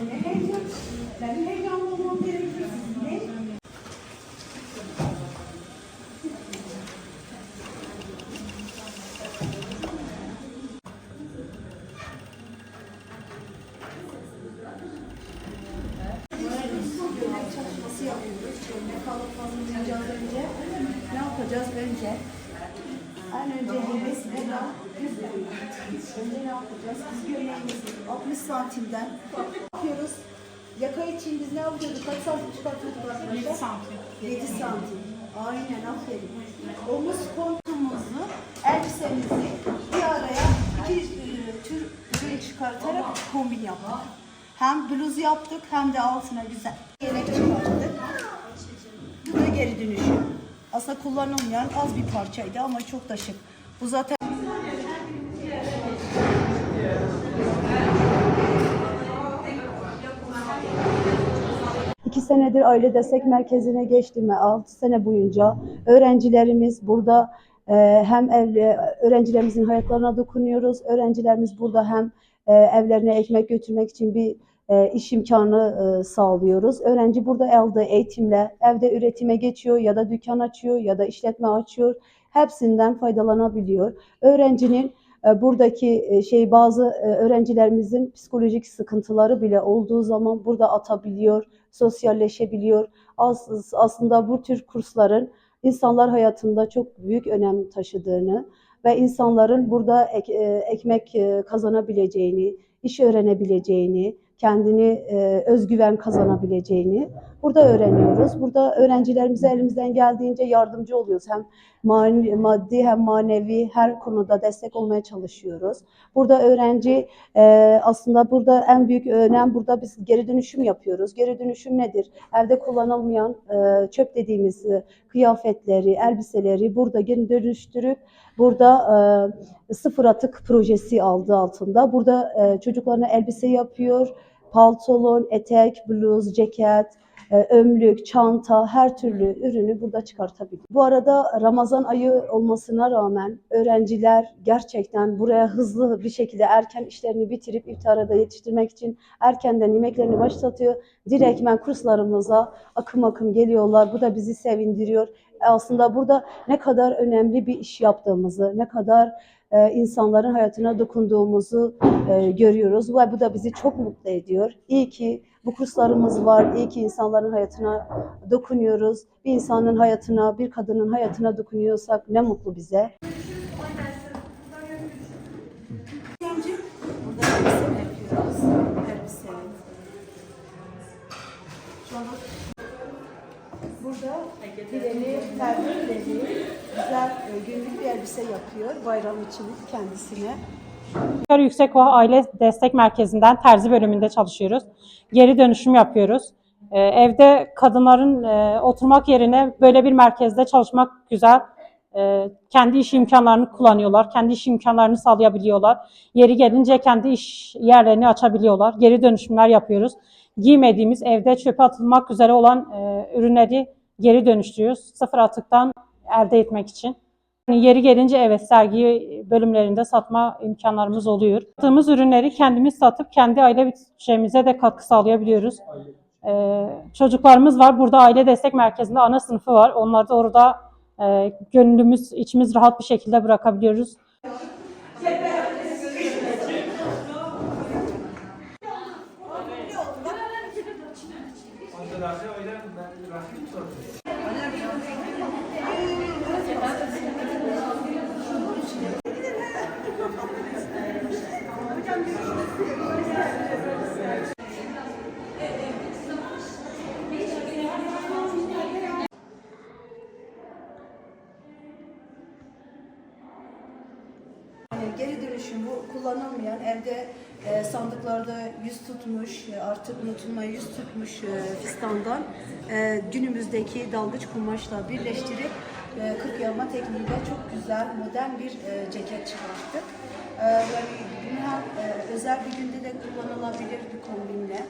Ne heyecan, ben heyecanlı olmam gerekir. Ne? çalışması yapıyoruz. Ne kalıp önce ne yapacağız önce? En önce biz burada önce ne yapacağız? Biz gömleğimizi 60 santimden yapıyoruz. Yaka için biz ne yapıyorduk? Kaç santim çıkartıyorduk arkadaşlar? 7 santim. 7 santim. Aynen aferin. Omuz kontumuzu, elbisemizi bir araya iki e, tür çıkartarak kombin yaptık. Hem bluz yaptık hem de altına güzel yelek çıkarttık. Bu da geri dönüşüm. Aslında kullanılmayan az bir parçaydı ama çok da şık. Bu zaten İki senedir aile destek merkezine geçtim 6 sene boyunca öğrencilerimiz burada e, hem ev, öğrencilerimizin hayatlarına dokunuyoruz. Öğrencilerimiz burada hem e, evlerine ekmek götürmek için bir e, iş imkanı e, sağlıyoruz. Öğrenci burada aldığı eğitimle evde üretime geçiyor ya da dükkan açıyor ya da işletme açıyor. Hepsinden faydalanabiliyor. Öğrencinin e, buradaki e, şey bazı e, öğrencilerimizin psikolojik sıkıntıları bile olduğu zaman burada atabiliyor, sosyalleşebiliyor. As- Aslında bu tür kursların insanlar hayatında çok büyük önem taşıdığını ve insanların burada ek- e, ekmek e, kazanabileceğini, iş öğrenebileceğini, kendini e, özgüven kazanabileceğini burada öğreniyoruz. Burada öğrencilerimize elimizden geldiğince yardımcı oluyoruz. Hem mani- maddi hem manevi her konuda destek olmaya çalışıyoruz. Burada öğrenci e, aslında burada en büyük önem burada biz geri dönüşüm yapıyoruz. Geri dönüşüm nedir? Evde kullanılmayan e, çöp dediğimiz e, kıyafetleri, elbiseleri burada geri dönüştürüp burada e, sıfır atık projesi aldı altında. Burada e, çocuklarına elbise yapıyor, paltolon, etek, bluz, ceket, e, önlük, çanta, her türlü ürünü burada çıkartabilir. Bu arada Ramazan ayı olmasına rağmen öğrenciler gerçekten buraya hızlı bir şekilde erken işlerini bitirip iftara da yetiştirmek için erkenden yemeklerini başlatıyor. Direktmen kurslarımıza akım akım geliyorlar. Bu da bizi sevindiriyor. Aslında burada ne kadar önemli bir iş yaptığımızı, ne kadar e, insanların hayatına dokunduğumuzu e, görüyoruz. Ve bu da bizi çok mutlu ediyor. İyi ki bu kurslarımız var. İyi ki insanların hayatına dokunuyoruz. Bir insanın hayatına, bir kadının hayatına dokunuyorsak ne mutlu bize. Burada elbise yapıyoruz. Elbise. Şu anda Burada Dileli, terlikleri, güzel e, günlük bir elbise yapıyor bayram için kendisine. Ankara Yüksekova Aile Destek Merkezi'nden terzi bölümünde çalışıyoruz. Geri dönüşüm yapıyoruz. Ee, evde kadınların e, oturmak yerine böyle bir merkezde çalışmak güzel. Ee, kendi iş imkanlarını kullanıyorlar, kendi iş imkanlarını sağlayabiliyorlar. Yeri gelince kendi iş yerlerini açabiliyorlar. Geri dönüşümler yapıyoruz. Giymediğimiz, evde çöpe atılmak üzere olan e, ürünleri geri dönüştürüyoruz. Sıfır atıktan elde etmek için. Yani Yeri gelince evet sergi bölümlerinde satma imkanlarımız oluyor. Sattığımız ürünleri kendimiz satıp kendi aile bütçemize de katkı sağlayabiliyoruz. Ee, çocuklarımız var. Burada aile destek merkezinde ana sınıfı var. Onları da orada e, gönlümüz, içimiz rahat bir şekilde bırakabiliyoruz. Yani dönüşüm bu kullanılmayan evde e, sandıklarda yüz tutmuş e, artık unutulmaya yüz tutmuş e, fistandan e, günümüzdeki dalgıç kumaşla birleştirip e, 40 yama tekniğiyle çok güzel modern bir e, ceket çıkarttık. E, yani hem e, özel bir günde de kullanılabilir bir kombinle